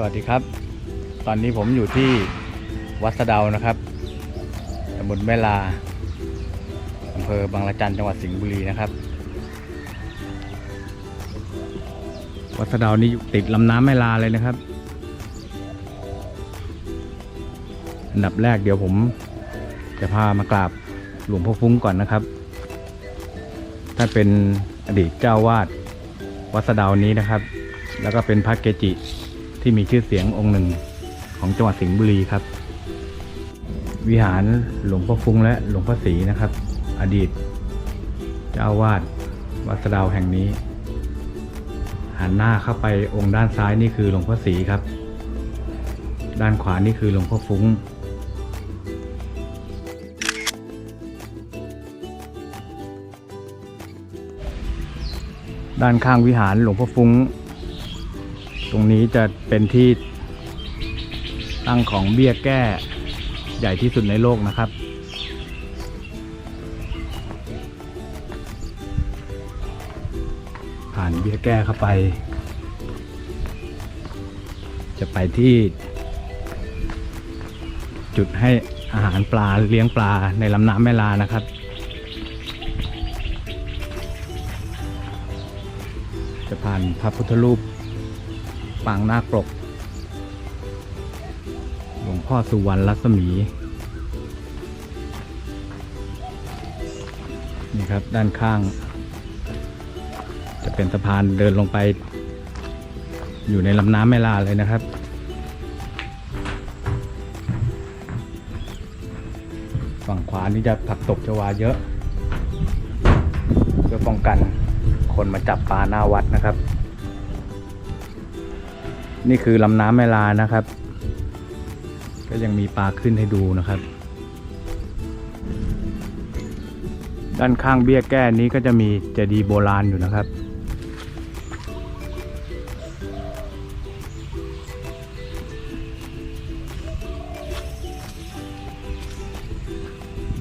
สวัสดีครับ ตอนนี้ผมอยู่ที่วัดสะเดานะครับตำบลแม่ลาอำเภอบางละจันจังหวัดสิงห์บุรีนะครับ วัดสะเดานี่อยู่ติดลำน้ำแม่ลาเลยนะครับ อันดับแรกเดี๋ยวผมจะพามากราบหลวงพ่อฟุ้งก่อนนะครับ ท่านเป็นอดีตเจ้าวาดวัดสะเดานี้นะครับ แล้วก็เป็นพระเกจิ ที่มีชื่อเสียงองค์หนึ่งของจังหวัดสิงห์บุรีครับ วิหารหลวงพ่อฟุ้งและหลวงพ่อศรีนะครับ อดีต เจ้าวาดวัดสะเดาแห่งนี้ หันหน้าเข้าไปองค์ด้านซ้ายนี่คือหลวงพ่อศรีครับ ด้านขวานี่คือหลวงพ่อฟุ้งด้านข้างวิหารหลวงพ่อฟุ้ง ตรงนี้จะเป็นที่ตั้งของเบี้ยแก้ใหญ่ที่สุดในโลกนะครับ ผ่านเบี้ยแก้เข้าไป จะไปที่ จุดให้อาหารปลาเลี้ยงปลาในลำน้ำแม่ลานะครับจะผ่านพระพุทธรูป ปางนาคปรกหลวงพ่อสุวรรณรัศมี นี่ครับด้านข้าง จะเป็นสะพานเดินลงไป อยู่ในลำน้ำแม่ลาเลยนะครับฝั่งขวานี่จะผักตบชวาเยอะ เพื่อป้องกันคนมาจับปลาหน้าวัดนะครับ นี่คือลำน้ำแม่ลานะครับ ก็ยังมีปลาขึ้นให้ดูนะครับ ด้านข้างเบี้ยแก้นี้ก็จะมีเจดีย์โบราณอยู่นะครับ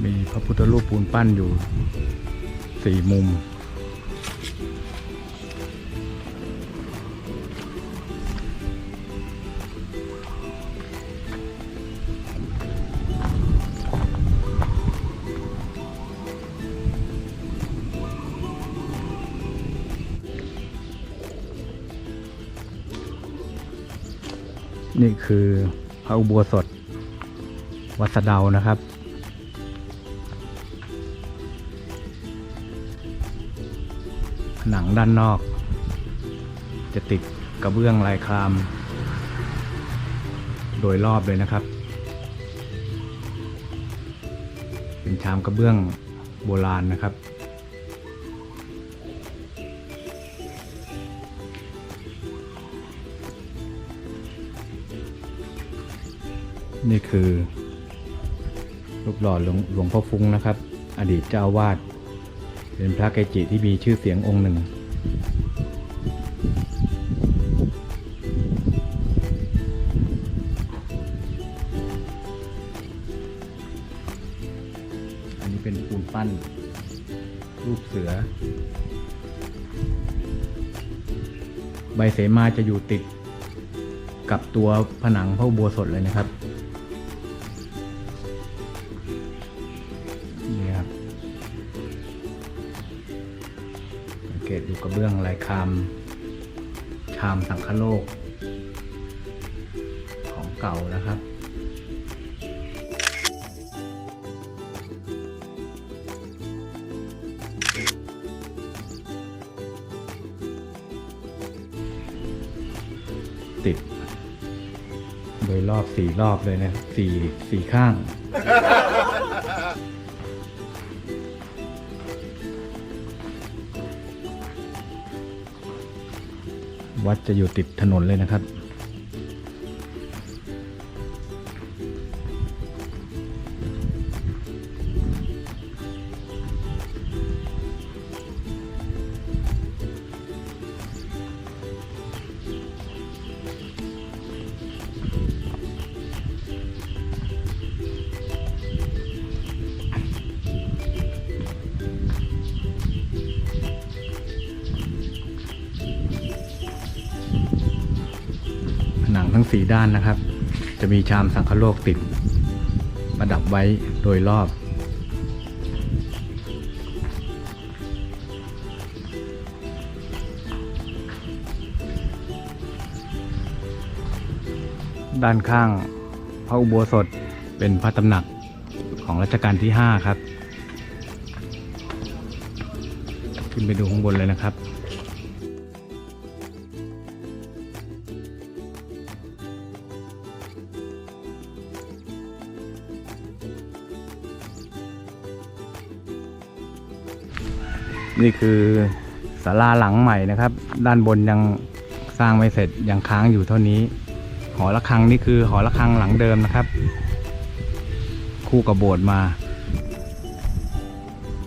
มีพระพุทธรูปปูนปั้นอยู่สี่มุม นี่คือพระอุโบสถ วัดสะเดานะครับ ผนังด้านนอก จะติดกระเบื้องลายคราม โดยรอบเลยนะครับ เป็นชามกระเบื้องโบราณนะครับ นี่คือรูปหล่อหลวงหลวงพ่อฟุ้งนะครับ อดีตเจ้าอาวาด เป็นพระเกจิที่มีชื่อเสียงองค์หนึ่ง อันนี้เป็นปูนปั้น รูปเสือ ใบเสมาจะอยู่ติดกับตัวผนังพระอุโบสถเลยนะครับ เกตดูกระเบื้องลายคาม ชามสังคโลก ของเก่านะครับติด โดยรอบสี่รอบเลยนะสี่สี่ข้าง วัดจะอยู่ติดถนนเลยนะครับ ทั้งสี่ด้านนะครับ จะมีชามสังคโลกติด ประดับไว้โดยรอบ ด้านข้างพระอุโบสถเป็นพระตำหนักของรัชกาลที่ 5 ครับ ขึ้นไปดูข้างบนเลยนะครับ นี่คือศาลาหลังใหม่นะครับ ด้านบนยังสร้างไม่เสร็จยังค้างอยู่เท่านี้ หอระฆังนี่คือหอระฆังหลังเดิมนะครับ คู่กับโบสถ์มา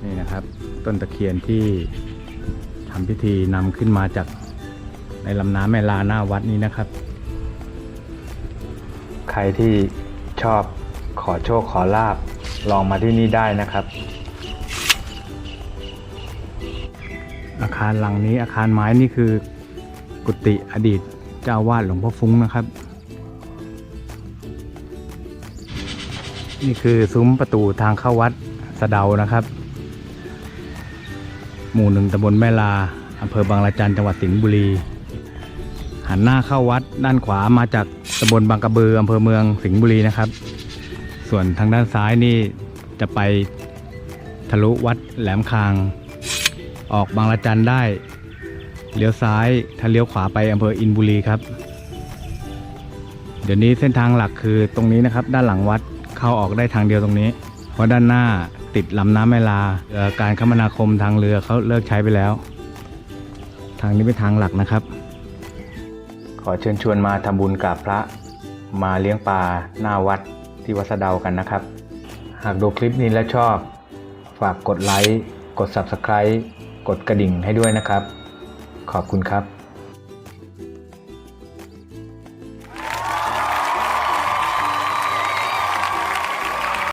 นี่นะครับ ต้นตะเคียนที่ทำพิธีนำขึ้นมาจากในลำน้ำแม่ลาหน้าวัดนี้นะครับ ใครที่ชอบขอโชคขอลาบลองมาที่นี่ได้นะครับ อาคารหลังนี้อาคารไม้นี่คือ กุฏิอดีตเจ้าวาดหลวงพ่อฟุ้งนะครับ นี่คือซุ้มประตูทางเข้าวัดสะเดานะครับ หมู่หนึ่งตำบลแม่ลาอำเภอบางละจันจังหวัดสิงห์บุรี หันหน้าเข้าวัดด้านขวามาจากตำบลบางกระเบืออำเภอเมืองสิงห์บุรีนะครับ ส่วนทางด้านซ้ายนี่จะไปทะลุวัดแหลมคาง ออกบางละจันได้ เลี้ยวซ้ายถ้าเลี้ยวขวาไปอำเภออินบุรีครับ เดี๋ยวนี้เส้นทางหลักคือตรงนี้นะครับ ด้านหลังวัดเข้าออกได้ทางเดียวตรงนี้ เพราะด้านหน้าติดลำน้ำแม่ลาการคมนาคมทางเรือเขาเลิกใช้ไปแล้ว ทางนี้เป็นทางหลักนะครับ ขอเชิญชวนมาทำบุญกับพระมาเลี้ยงปลาหน้าวัดที่วัดสะเดากันนะครับ หากดูคลิปนี้แล้วชอบ ฝากกดไลค์ กด Subscribe กดกระดิ่งให้ด้วยนะครับ ขอบคุณครับ